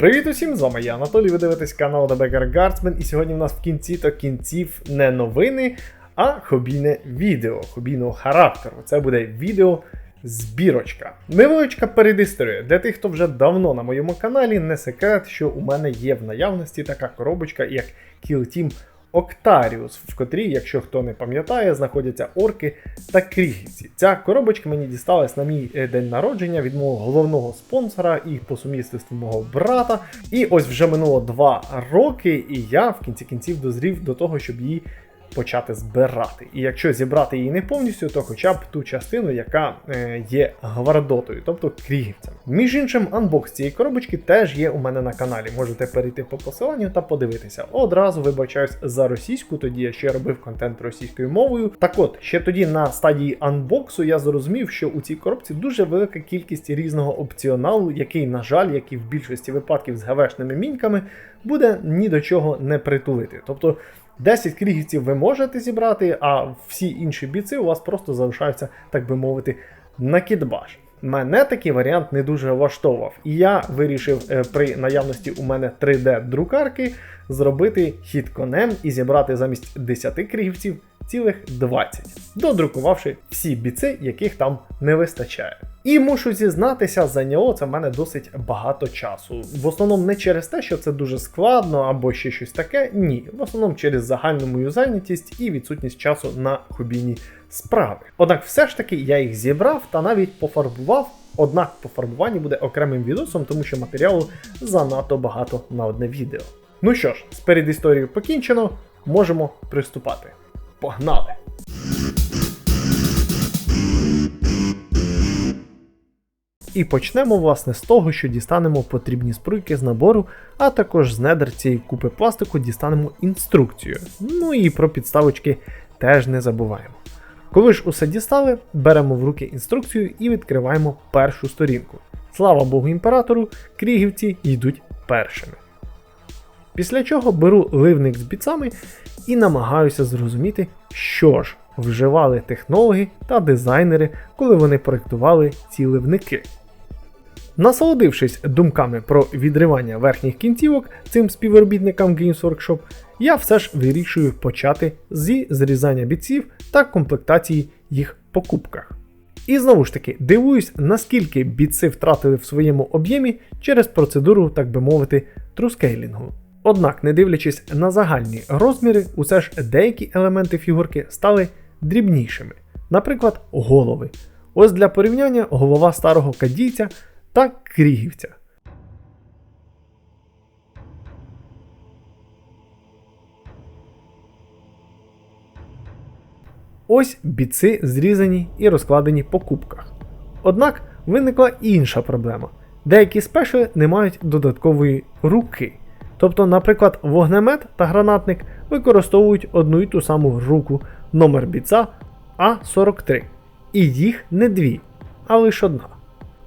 Привіт усім, з вами я Анатолій. Ви дивитесь канал The Beggar Guardsman, і сьогодні в нас в кінці то кінців не новини, а хобійне відео хобійного характеру. Це буде відео збірочка. Невеличка передісторія. Для тих, хто вже давно на моєму каналі, не секрет, що у мене є в наявності така коробочка, як Kill Team Octarius, в котрій, якщо хто не пам'ятає, знаходяться орки та крігівці. Ця коробочка мені дісталась на мій е, день народження від мого головного спонсора і по сумісництву мого брата. І ось вже минуло два роки, і я в кінці кінців дозрів до того, щоб її почати збирати. І якщо зібрати її не повністю, то хоча б ту частину, яка е, є гвардотою, тобто крігівцем. Між іншим, анбокс цієї коробочки теж є у мене на каналі. Можете перейти по посиланню та подивитися. Одразу вибачаюсь за російську, тоді я ще робив контент російською мовою. Так от, ще тоді на стадії анбоксу я зрозумів, що у цій коробці дуже велика кількість різного опціоналу, який, на жаль, як і в більшості випадків з ГВшними міньками, буде ні до чого не притулити. Тобто 10 крігівців ви можете зібрати, а всі інші бійці у вас просто залишаються, так би мовити, на кідбаш. Мене такий варіант не дуже влаштовував, і я вирішив е, при наявності у мене 3D-друкарки зробити хід конем і зібрати замість 10 крігівців цілих 20, додрукувавши всі біци, яких там не вистачає. І мушу зізнатися, зайняло це в мене досить багато часу. В основному не через те, що це дуже складно або ще щось таке. Ні, в основному через загальну мою зайнятість і відсутність часу на хобійні справи. Однак, все ж таки я їх зібрав та навіть пофарбував. Однак по фарбуванню буде окремим відосом, тому що матеріалу занадто багато на одне відео. Ну що ж, з передісторією покінчено, можемо приступати. Погнали! І почнемо, власне, з того, що дістанемо потрібні спруйки з набору, а також з недер цієї купи пластику дістанемо інструкцію. Ну і про підставочки теж не забуваємо. Коли ж усе дістали, беремо в руки інструкцію і відкриваємо першу сторінку. Слава Богу імператору, крігівці йдуть першими. Після чого беру ливник з біцами і намагаюся зрозуміти, що ж вживали технологи та дизайнери, коли вони проєктували ці ливники. Насолодившись думками про відривання верхніх кінцівок цим співробітникам Games Workshop, я все ж вирішую почати зі зрізання бійців та комплектації їх покупках. І знову ж таки, дивуюсь, наскільки бійці втратили в своєму об'ємі через процедуру, так би мовити, трускейлінгу. Однак, не дивлячись на загальні розміри, усе ж деякі елементи фігурки стали дрібнішими. Наприклад, голови. Ось для порівняння голова старого кадійця та крігівця. Ось біци зрізані і розкладені по кубках. Однак виникла інша проблема. Деякі спешли не мають додаткової руки. Тобто, наприклад, вогнемет та гранатник використовують одну і ту саму руку номер біца А43. І їх не дві, а лише одна.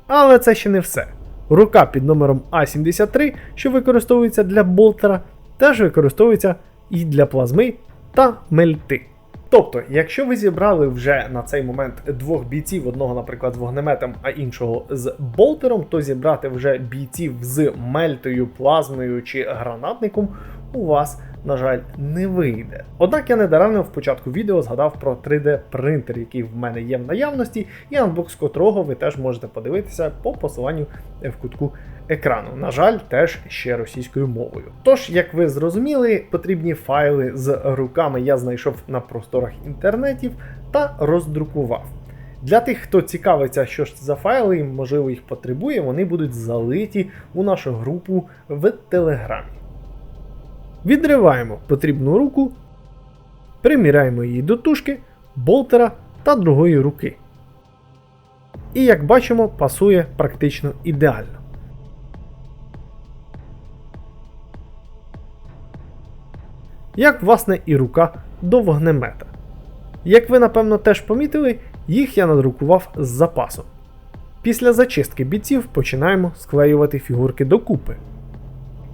Але це ще не все. Рука під номером А73, що використовується для болтера, теж використовується і для плазми та мельти. Тобто, якщо ви зібрали вже на цей момент двох бійців, одного, наприклад, з вогнеметом, а іншого з болтером, то зібрати вже бійців з мельтою, плазмою чи гранатником у вас, на жаль, не вийде. Однак я недаремно в початку відео згадав про 3D принтер, який в мене є в наявності, і анбокс котрого ви теж можете подивитися по посиланню в кутку екрану. На жаль, теж ще російською мовою. Тож, як ви зрозуміли, потрібні файли з руками я знайшов на просторах інтернетів та роздрукував. Для тих, хто цікавиться, що ж це за файли, і можливо їх потребує, вони будуть залиті у нашу групу в Телеграмі. Відриваємо потрібну руку, приміряємо її до тушки, болтера та другої руки. І як бачимо, пасує практично ідеально. Як, власне, і рука до вогнемета. Як ви напевно теж помітили, їх я надрукував з запасом. Після зачистки бійців починаємо склеювати фігурки докупи.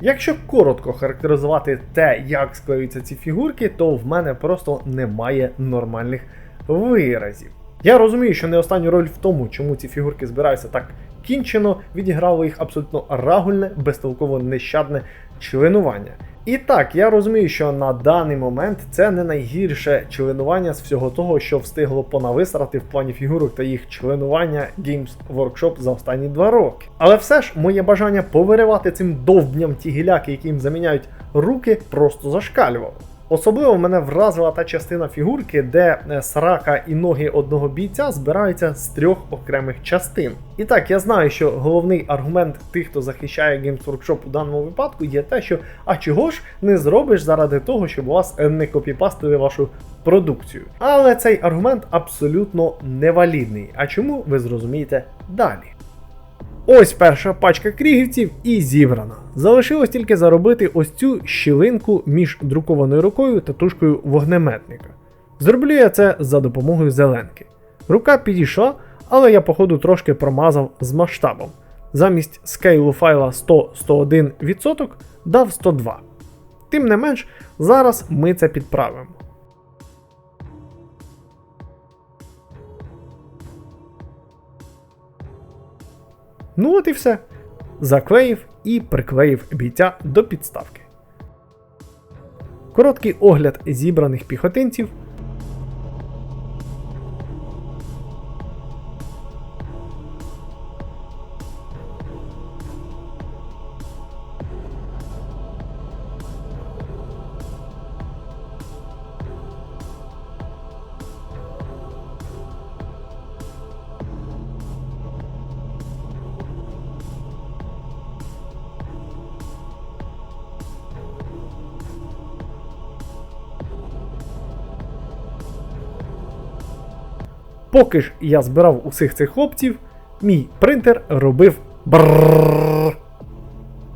Якщо коротко характеризувати те, як склеюються ці фігурки, то в мене просто немає нормальних виразів. Я розумію, що не останню роль в тому, чому ці фігурки збираються так кінчено, відіграло їх абсолютно рагульне, безтолково нещадне членування. І так, я розумію, що на даний момент це не найгірше членування з всього того, що встигло понависрати в плані фігурок та їх членування Games Workshop за останні два роки. Але все ж моє бажання повиривати цим довбням ті гіляки, які їм заміняють руки, просто зашкалювало. Особливо мене вразила та частина фігурки, де е, срака і ноги одного бійця збираються з трьох окремих частин. І так, я знаю, що головний аргумент тих, хто захищає Games Workshop у даному випадку, є те, що а чого ж не зробиш заради того, щоб у вас е, не копіпастили вашу продукцію. Але цей аргумент абсолютно невалідний. А чому ви зрозумієте далі? Ось перша пачка крігівців і зібрана. Залишилось тільки заробити ось цю щілинку між друкованою рукою та тушкою вогнеметника. Зроблю я це за допомогою зеленки. Рука підійшла, але я, походу, трошки промазав з масштабом. Замість скейлу файла 100-101% дав 102. Тим не менш, зараз ми це підправимо. Ну от і все. Заклеїв і приклеїв бійця до підставки. Короткий огляд зібраних піхотинців. Поки ж я збирав усіх цих хлопців, мій принтер робив бррррррр.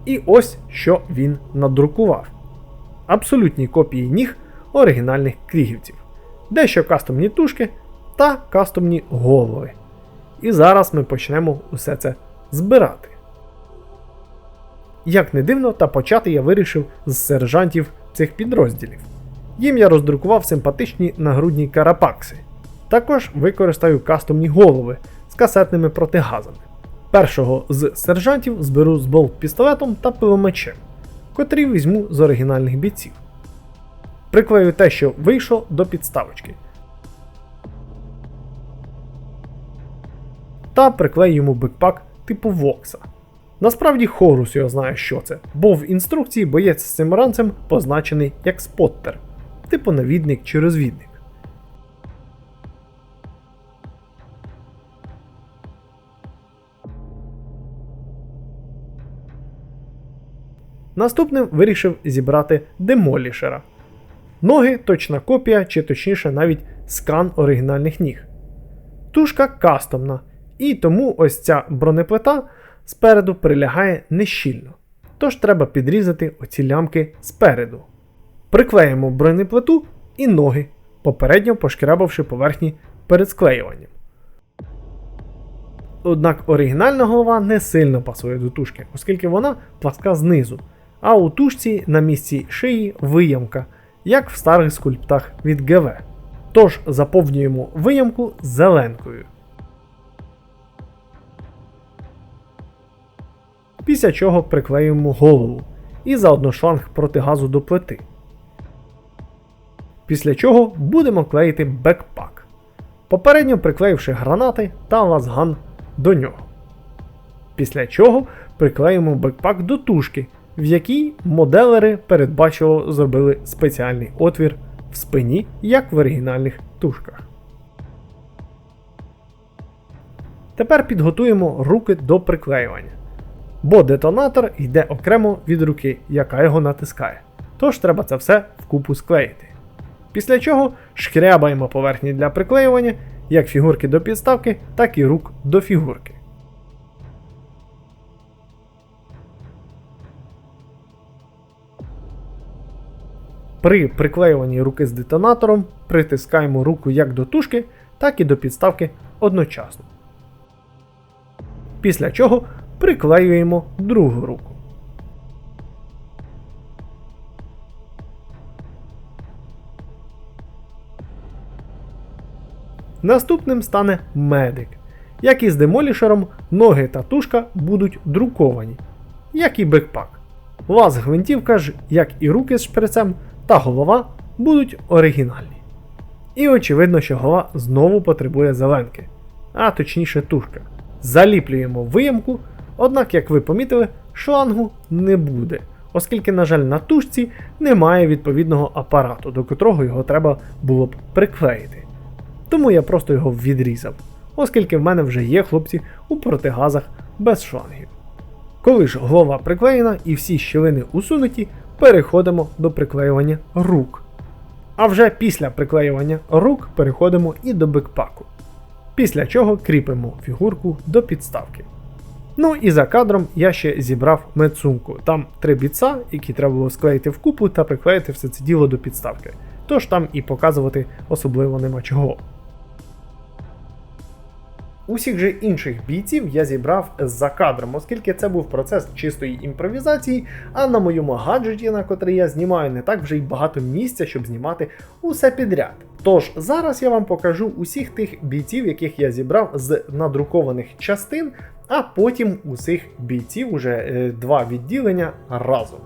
І ось що він надрукував: абсолютні копії ніг оригінальних крігівців, дещо кастомні тушки та кастомні голови. І зараз ми почнемо усе це збирати. Як не дивно, та почати я вирішив з сержантів цих підрозділів. Їм я роздрукував симпатичні нагрудні карапакси. Також використаю кастомні голови з касетними протигазами. Першого з сержантів зберу з болт-пістолетом та пиломечем, котрі візьму з оригінальних бійців. Приклею те, що вийшло до підставочки. Та приклею йому бекпак типу Вокса. Насправді Хорус його знає, що це, бо в інструкції боєць з цим ранцем позначений як споттер, типу навідник чи розвідник. Наступним вирішив зібрати демолішера. Ноги точна копія, чи точніше навіть скан оригінальних ніг. Тушка кастомна, і тому ось ця бронеплита спереду прилягає нещільно. Тож треба підрізати оці лямки спереду. Приклеїмо бронеплиту і ноги, попередньо пошкрябавши поверхні перед склеюванням. Однак оригінальна голова не сильно пасує до тушки, оскільки вона пласка знизу, а у тушці на місці шиї виямка, як в старих скульптах від ГВ. Тож заповнюємо виямку зеленкою. Після чого приклеюємо голову і заодно шланг протигазу до плити. Після чого будемо клеїти бекпак, попередньо приклеївши гранати та лазган до нього. Після чого приклеїмо бекпак до тушки, в якій моделери передбачило зробили спеціальний отвір в спині, як в оригінальних тушках. Тепер підготуємо руки до приклеювання, бо детонатор йде окремо від руки, яка його натискає. Тож треба це все вкупу склеїти. Після чого шкрябаємо поверхні для приклеювання як фігурки до підставки, так і рук до фігурки. При приклеюванні руки з детонатором притискаємо руку як до тушки, так і до підставки одночасно. Після чого приклеюємо другу руку. Наступним стане медик. Як і з демолішером, ноги та тушка будуть друковані, як і бекпак. Лаз гвинтівка ж, як і руки з шприцем, та голова будуть оригінальні. І очевидно, що голова знову потребує зеленки, а точніше тушка. Заліплюємо виямку, однак, як ви помітили, шлангу не буде, оскільки, на жаль, на тушці немає відповідного апарату, до котрого його треба було б приклеїти. Тому я просто його відрізав, оскільки в мене вже є хлопці у протигазах без шлангів. Коли ж голова приклеєна і всі щілини усунуті, переходимо до приклеювання рук. А вже після приклеювання рук переходимо і до бекпаку. Після чого кріпимо фігурку до підставки. Ну і за кадром я ще зібрав медсумку. Там три біца, які треба було склеїти в купу та приклеїти все це діло до підставки. Тож там і показувати особливо нема чого. Усіх же інших бійців я зібрав за кадром, оскільки це був процес чистої імпровізації, а на моєму гаджеті, на котрий я знімаю, не так вже й багато місця, щоб знімати усе підряд. Тож зараз я вам покажу усіх тих бійців, яких я зібрав з надрукованих частин, а потім усіх бійців уже е, два відділення разом.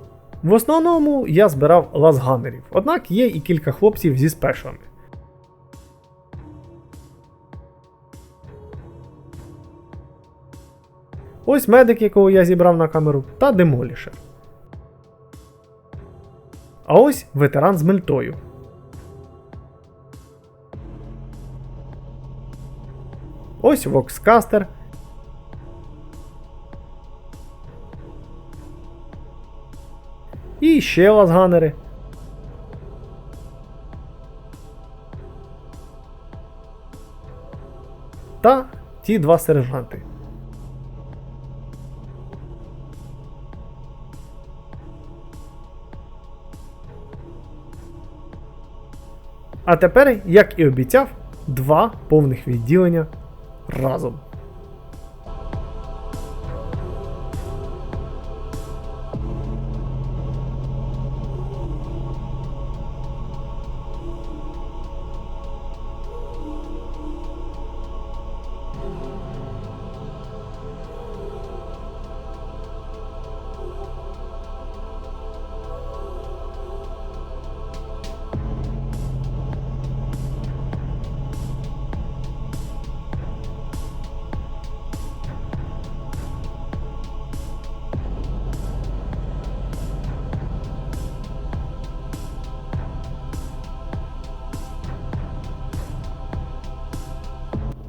В основному я збирав лазганерів, однак є і кілька хлопців зі спешами. Ось медик, якого я зібрав на камеру, та демолішер. А ось ветеран з мельтою. Ось Вокскастер. І ще лазганери. Та ті два сержанти. А тепер, як і обіцяв, два повних відділення разом.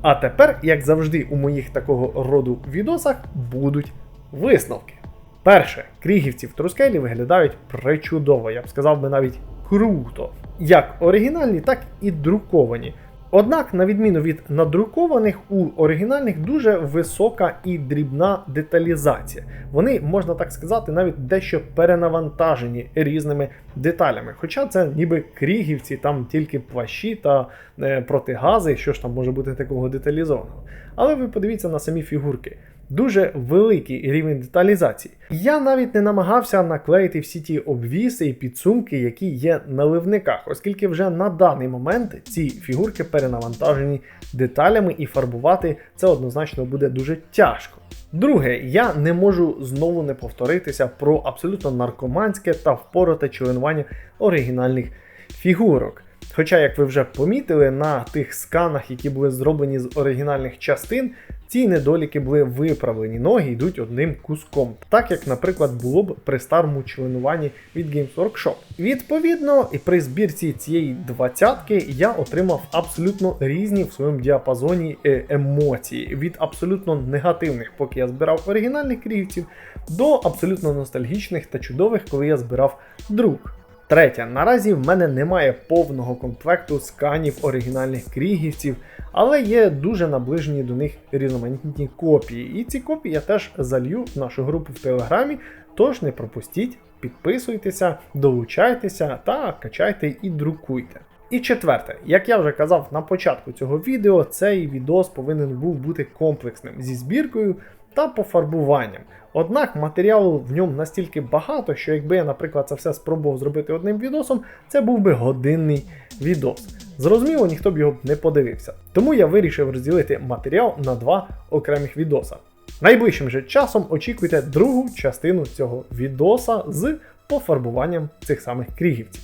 А тепер, як завжди, у моїх такого роду відосах будуть висновки. Перше, крігівці в Трускелі виглядають причудово, я б сказав би навіть круто. Як оригінальні, так і друковані. Однак, на відміну від надрукованих, у оригінальних дуже висока і дрібна деталізація. Вони, можна так сказати, навіть дещо перенавантажені різними деталями. Хоча це ніби крігівці, там тільки плащі та е, протигази, що ж там може бути такого деталізованого. Але ви подивіться на самі фігурки. Дуже великий рівень деталізації. Я навіть не намагався наклеїти всі ті обвіси і підсумки, які є на ливниках, оскільки вже на даний момент ці фігурки перенавантажені деталями, і фарбувати це однозначно буде дуже тяжко. Друге, я не можу знову не повторитися про абсолютно наркоманське та впороте членування оригінальних фігурок. Хоча, як ви вже помітили, на тих сканах, які були зроблені з оригінальних частин, ці недоліки були виправлені, ноги йдуть одним куском, так як, наприклад, було б при старому членуванні від Games Workshop. Відповідно, і при збірці цієї двадцятки я отримав абсолютно різні в своєму діапазоні е, емоції від абсолютно негативних, поки я збирав оригінальних крівців, до абсолютно ностальгічних та чудових, коли я збирав друк. Третє, наразі в мене немає повного комплекту сканів оригінальних крігівців, але є дуже наближені до них різноманітні копії. І ці копії я теж залью в нашу групу в Телеграмі, тож не пропустіть, підписуйтеся, долучайтеся та качайте і друкуйте. І четверте, як я вже казав на початку цього відео, цей відос повинен був бути комплексним зі збіркою та пофарбуванням. Однак матеріалу в ньому настільки багато, що якби я, наприклад, це все спробував зробити одним відосом, це був би годинний відос. Зрозуміло, ніхто б його не подивився. Тому я вирішив розділити матеріал на два окремих відоса. Найближчим же часом очікуйте другу частину цього відоса з пофарбуванням цих самих крігівців.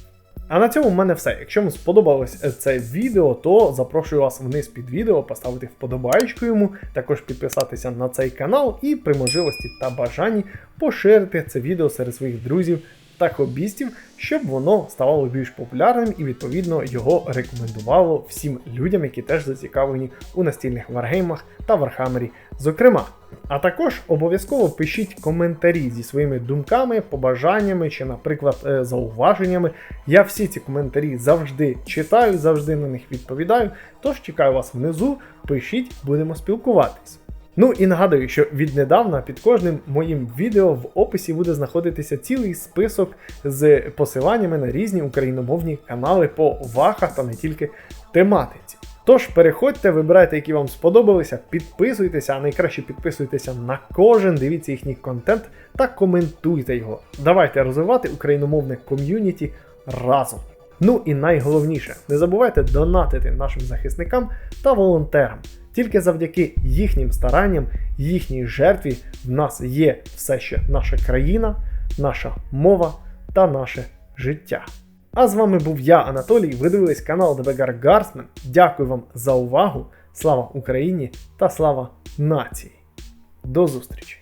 А на цьому в мене все. Якщо вам сподобалось це відео, то запрошую вас вниз під відео, поставити вподобайку йому, також підписатися на цей канал і при можливості та бажанні поширити це відео серед своїх друзів та хобістів, щоб воно ставало більш популярним і відповідно його рекомендувало всім людям, які теж зацікавлені у настільних варгеймах та вархамері, зокрема. А також обов'язково пишіть коментарі зі своїми думками, побажаннями чи, наприклад, е, зауваженнями. Я всі ці коментарі завжди читаю, завжди на них відповідаю. Тож чекаю вас внизу, пишіть, будемо спілкуватись. Ну і нагадую, що віднедавна під кожним моїм відео в описі буде знаходитися цілий список з посиланнями на різні україномовні канали по вахах та не тільки тематиці. Тож переходьте, вибирайте, які вам сподобалися, підписуйтеся, а найкраще підписуйтеся на кожен, дивіться їхній контент та коментуйте його. Давайте розвивати україномовне ком'юніті разом. Ну і найголовніше, не забувайте донатити нашим захисникам та волонтерам. Тільки завдяки їхнім старанням, їхній жертві в нас є все ще наша країна, наша мова та наше життя. А з вами був я, Анатолій. Ви дивились канал Дебегар Гарсмен. Дякую вам за увагу. Слава Україні та слава нації. До зустрічі!